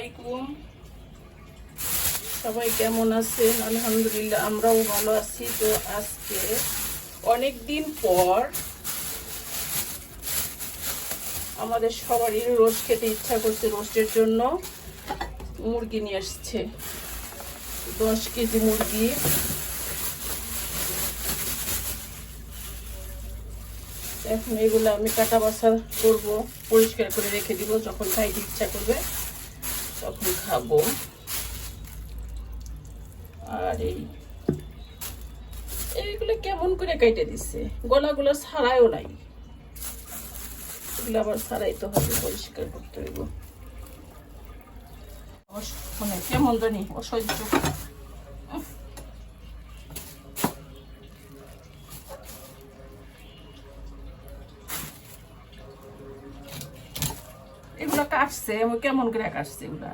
আলাইকুম। সবাই কেমন আছেন? আলহামদুলিল্লাহ, আমরাও ভালো আছি। তো আজকে অনেক দিন পর আমাদের সবারই রোস্ট খেতে ইচ্ছা করছে রোস্টের জন্য মুরগি নিয়ে আসছে। দশ কেজি মুরগি। এখন এগুলো আমি কাটা বাছা করব, পরিষ্কার করে রেখে দিব যখন খাইতে ইচ্ছা করবে। তখন খাব আর এই, এইগুলো কেমন করে কেটে দিচ্ছে গলাগুলো ছাড়ায়ও নাই। এগুলো আবার ছাড়াইতে হবে, পরিষ্কার করতে হইব। মানে কেমন জানি অসহ্য উফ। এগুলো কাটছে আমি কেমন করে কাটছে এগুলা?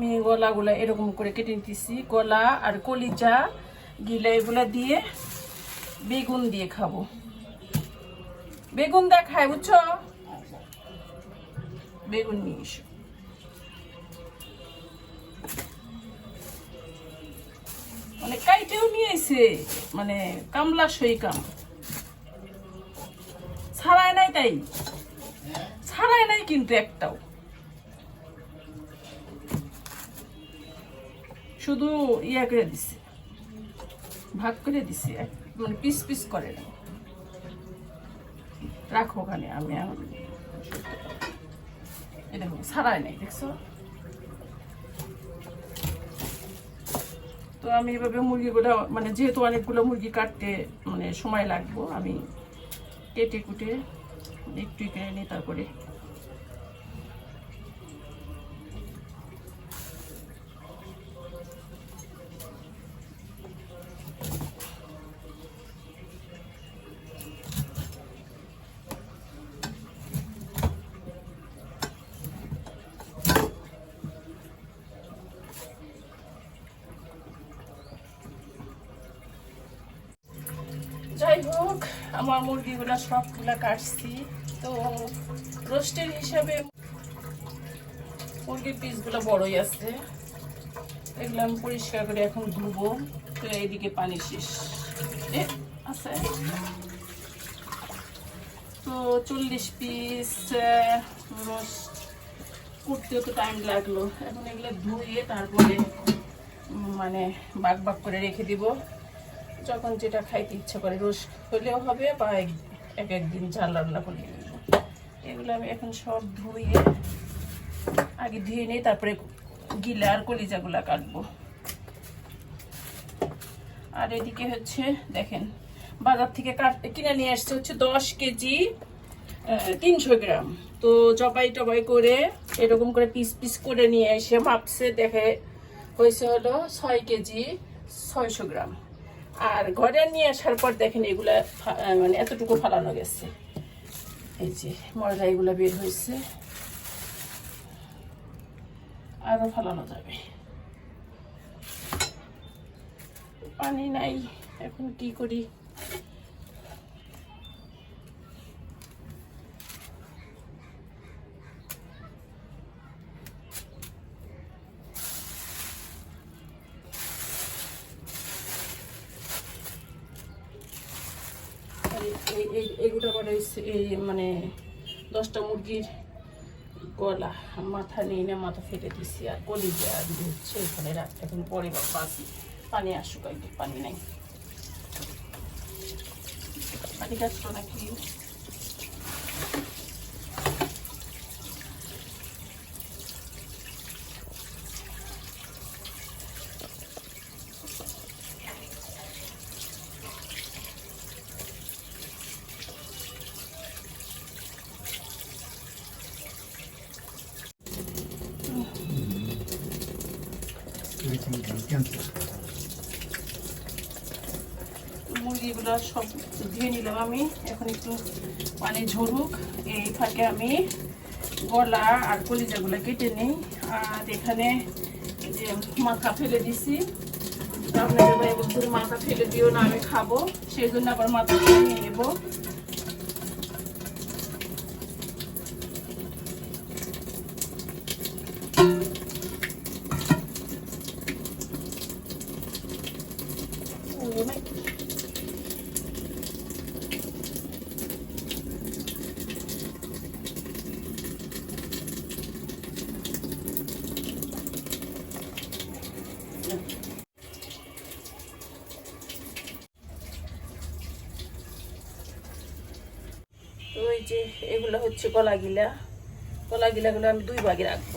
আমি গলাগুলা এরকম করে কেটে নিতেছি। গলা আর কলিজা গিলা এগুলা দিয়ে বেগুন দিয়ে খাব। বেগুন দা খায় বুঝছ? বেগুন নিয়ে এসো। মানে কাইটেও নিয়ে এসে মানে কামলা সই কাম। ছাড়ায় নাই তাই? ছাড়ায় নাই কিন্তু একটাও। শুধু ইয়া করে দিছে। ভাগ করে দিছে। মানে পিস পিস করে। রাখো ওখানে আমি এখন দেখো ছাড়াই নাই, দেখছ? তো আমি এভাবে মুরগিগুলো মানে যেহেতু অনেকগুলো মুরগি কাটতে মানে সময় লাগবো, আমি কেটে কুটে একটু কেটে নিই তারপরে যাই হোক, আমার মুরগিগুলো সবগুলা কাটছি। তো রোস্টের হিসাবে মুরগির পিসগুলো বড়ই আছে। এগুলো আমি পরিষ্কার করে এখন ধুবো। তো এইদিকে পানি শেষ। আছে। তো চল্লিশ পিস রোস্ট করতেও তো টাইম লাগল। এখন এগুলো ধুয়ে তারপরে মানে বাক বাক করে রেখে দিব। যখন যেটা খাইতে ইচ্ছে করে রোজ হলেও হবে বা এক- এক একদিন ঝাল রান্না করে নেব এগুলো আমি এখন সব ধুয়ে, আগে ধুয়ে নিই তারপরে গিলা আর কলিজাগুলা কাটবো। আর এদিকে হচ্ছে, দেখেন, বাজার থেকে কাট, কিনে নিয়ে আসছে হচ্ছে দশ কেজি তিনশো গ্রাম। তো জবাই টবাই করে এরকম করে পিস পিস করে নিয়ে এসে মাপছে দেখে হয়েছে হলো ছয় কেজি, ছয়শো গ্রাম। আর ঘরে নিয়ে আসার পর দেখেন এগুলা মানে এতটুকু ফালানো গেছে। এই যে ময়লা এগুলা বের হয়েছে। আরও ফালানো যাবে। পানি নাই, এখন কি করি আর এই এই এগুলো আবার এই এই মানে দশটা মুরগির গলা মাথা নিয়ে না মাথা ফেটে দিচ্ছি আর কলি আর হচ্ছে এখানে রাত এখন পরে বাসি। পানি আসুক একটু পানি নাই। পানি গাছ নাকি? মুরগিগুলো সব ধুয়ে নিলাম আমি। এখন একটু পানি ঝরুক। এই ফাঁকে আমি গলা আর কলিজাগুলো কেটে নিই। আর এখানে যে মাথা ফেলে দিছি। আপনাদের মাথা ফেলে দিও না, আমি খাব। সেই জন্য আবার মাথা নিয়ে নেব Oh, my তো ওই যে এগুলো হচ্ছে কলা গিলা কলা গিলাগুলো আমি দুই ভাগে রাখব।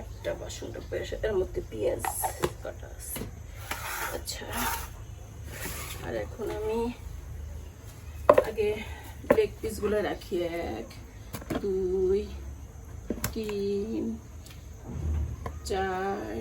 একটা বাসন এর মধ্যে পেঁয়াজ কাটা আছে। আচ্ছা। আর এখন আমি আগে লেগ পিসগুলো রাখি এক দুই তিন চার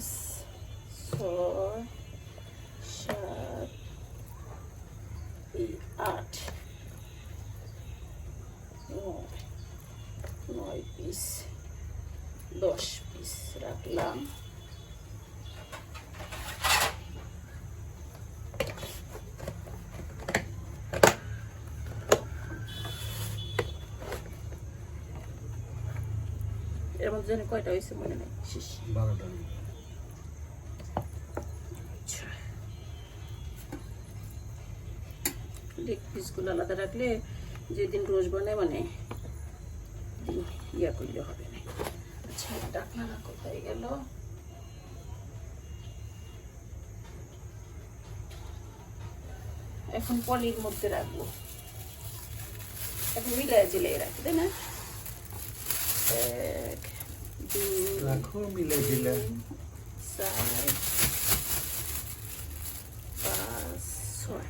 পাঁচ ছয় সাত আট নয় নয় পিস দশ পিস রাখলাম এর মধ্যে কয়টা হয়েছে মনে নেই? শেষ। বারোটা লেগ পিসগুলো আলাদা রাখলে যেদিন রোজ বানায় মানে ইয়া করলে হবে না। আচ্ছা ডাকনা কোথায় গেল? এখন পলির মধ্যে রাখব। এখন মিলাই জিলাই রাখি তাই না? রাখো মিলে দিলে চার পাঁচ ছয়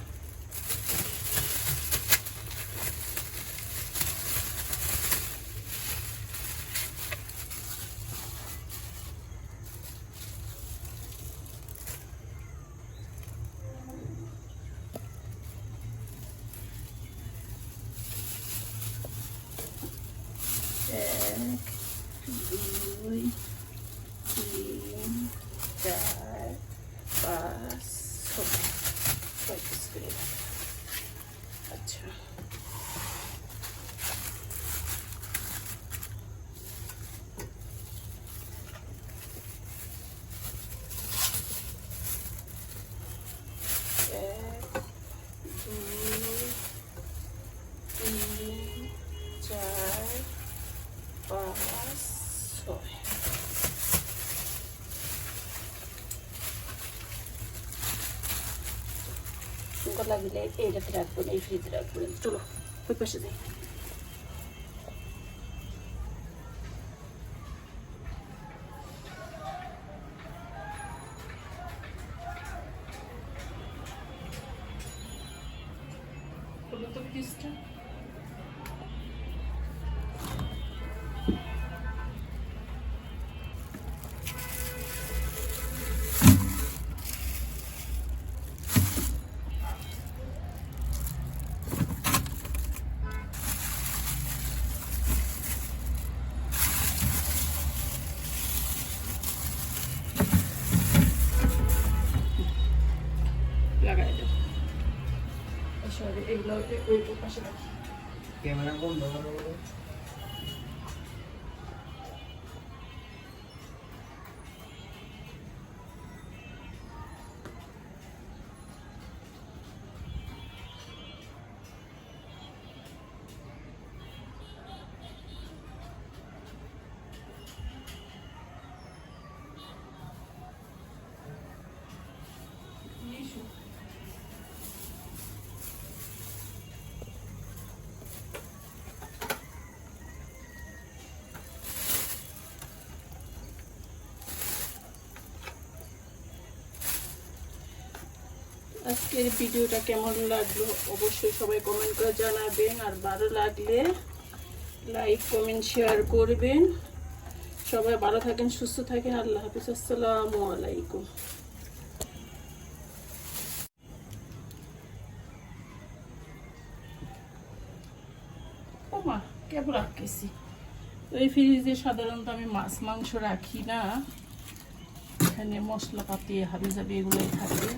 এক দুই তিন চার পাঁচ ছয় ছয় পিস করে রাখ। আচ্ছা এক দুই তিন চার পাঁচ ছয় গলা গিলে এইটাতে রাখব না এই ফ্রিজে রাখব চলো ওই পাশে যাই। লাগাই দাও সরি এগুলো ওই ওই পাশে রাখি। ক্যামেরা বন্ধ করো। আজকের ভিডিওটা কেমন লাগল? অবশ্যই সবাই কমেন্ট করে জানাবেন। আর ভালো লাগলে লাইক কমেন্ট শেয়ার করবেন। সবাই ভালো থাকেন সুস্থ থাকেন। আল্লাহ হাফিজ। আসসালামু আলাইকুম। মা কেবল রাখতেছি ওই ফ্রিজে সাধারণত আমি মাছ মাংস রাখি না। এখানে মশলাপাতি হাবি জাবি এগুলোই থাকে।